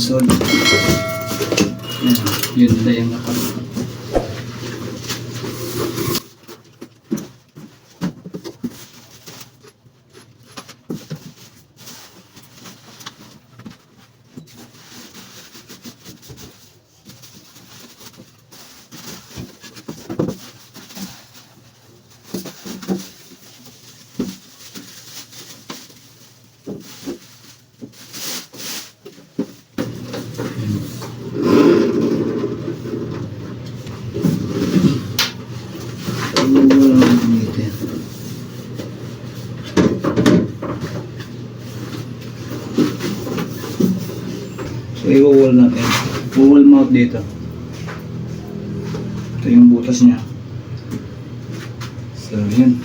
rinsol. Yan, yun na yung nakap. So, i-wall natin. Wall mount dito. Ito yung butas niya. So, yun.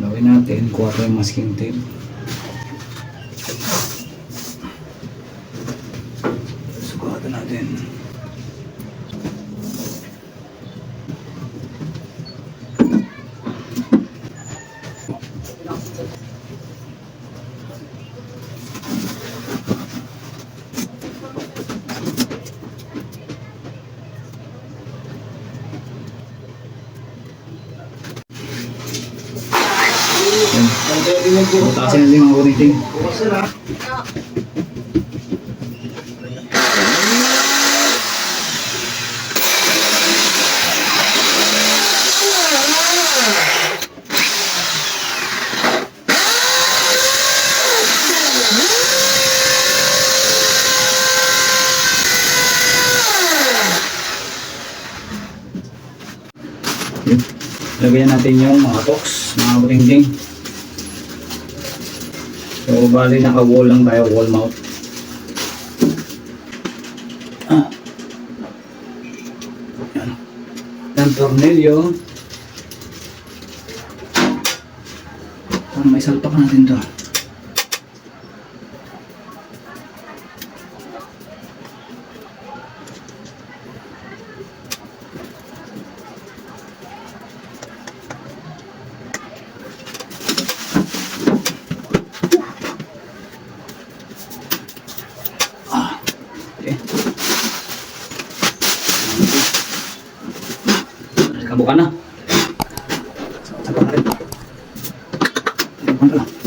Gawin natin, kuha tayo yung masking tape. Natin. Yan. Butasin natin yung mga kuting. Lagyan natin yung mga tox, mga buting So, bali naka-wall lang tayo, wall mount. Ah. Yan. Yan, tornilyo. Ah, may salpak natin to. Kabukan na. Sapak na. Kabukan na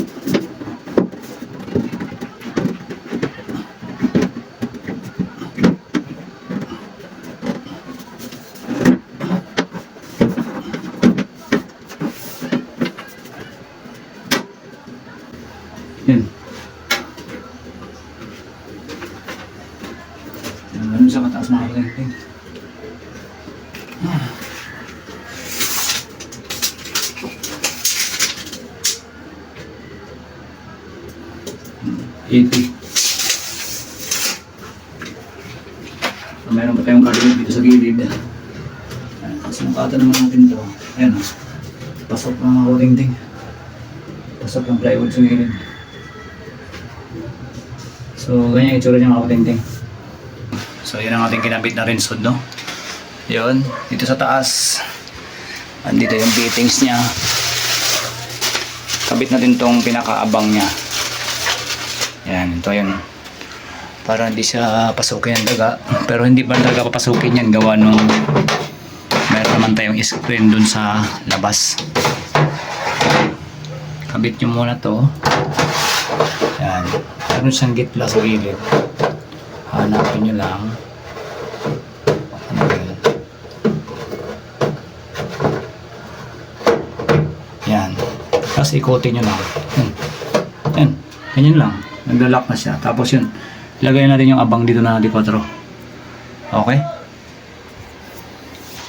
80. So, meron pa tayong cabinet dito sa gilid. Sinukatan naman natin ito. Ayan o. Oh. Pasok ng mga ding Pasok ng plywood sa gilid. So, ganyan itsura niya mga ding So, yun ang ating kinabit na rin sod, no? Yun. Dito sa taas. Andito yung fittings niya. Kabit natin tong pinakaabang niya. Yan, ito yun. Para hindi siya pasukin ng daga. Pero hindi pa talaga papasukin yan gawa nung meron naman tayong screen dun sa labas. Kabit nyo muna to. Yan. Meron siyang gitla sa gilid. Hanapin nyo lang. Yan. Tapos ikotin nyo lang. Yan. Yan. Ganyan lang. Naglalak na siya. Tapos yun. Ilagay natin yung abang dito na D4. Okay?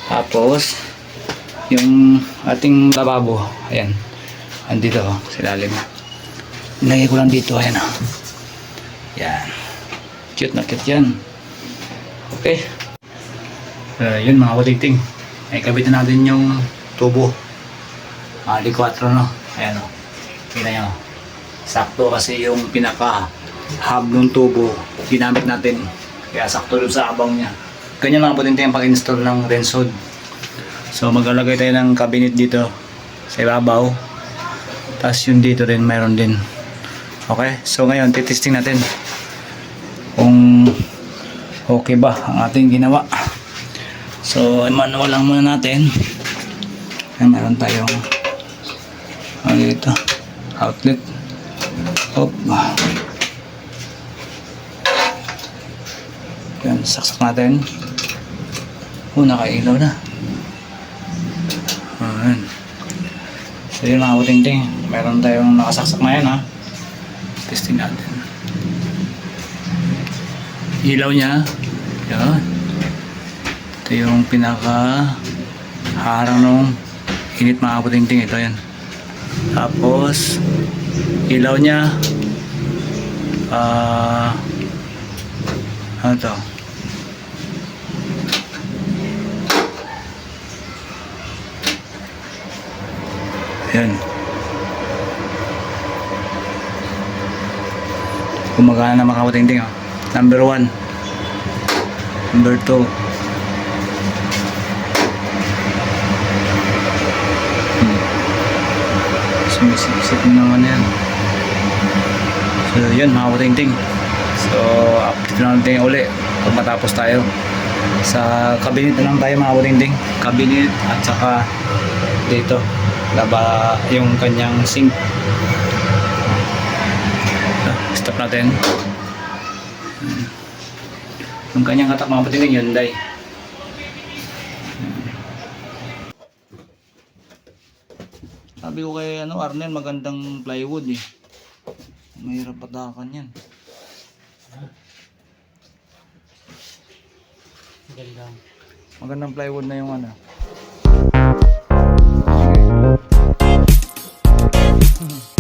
Tapos, yung ating lababo. Ayan. Andito, oh, sa ilalim. Ilagay ko lang dito. Ayan, oh. Yan. Cute na cute yan. Okay. Uh, yun mga kuliting. Ay kabit na natin yung tubo. Mga D4 no. Ayan o. Kita nyo. Sakto kasi yung pinaka hub ng tubo ginamit natin. Kaya sakto dun sa abang niya. Ganyan lang po din tayong pag-install ng Rensod. So maglalagay tayo ng cabinet dito sa ibabaw. Tapos yung dito rin mayroon din. Okay? So ngayon titesting natin kung okay ba ang ating ginawa. So, manual lang muna natin. Ay, meron tayong ano dito, outlet. Hop. Yan, saksak natin. Oh, nakailaw na. Ayan. So yun mga kutingting, meron tayong nakasaksak na yan ha. Testing natin. Ilaw niya. Yan. Ito yung pinaka harang nung init mga kutingting. Ito yan. Tapos, ilaw niya. Ah, uh, ano to? Ayan. Gumagana na makakutingting. Oh. Number 1. Number 2. Sumisip-sip na naman yan. So yun mga kabuting-ting. So update na natin uli pag matapos tayo. Sa cabinet na lang tayo mga kabuting-ting. Cabinet at saka dito laba yung kanyang sink stop natin yung kanyang hatak mga patinig Hyundai Sabi ko kay ano, Arnel, magandang plywood eh. Mahirap patakan yan. Magandang. Ano. Magandang plywood na yung ano. Sige.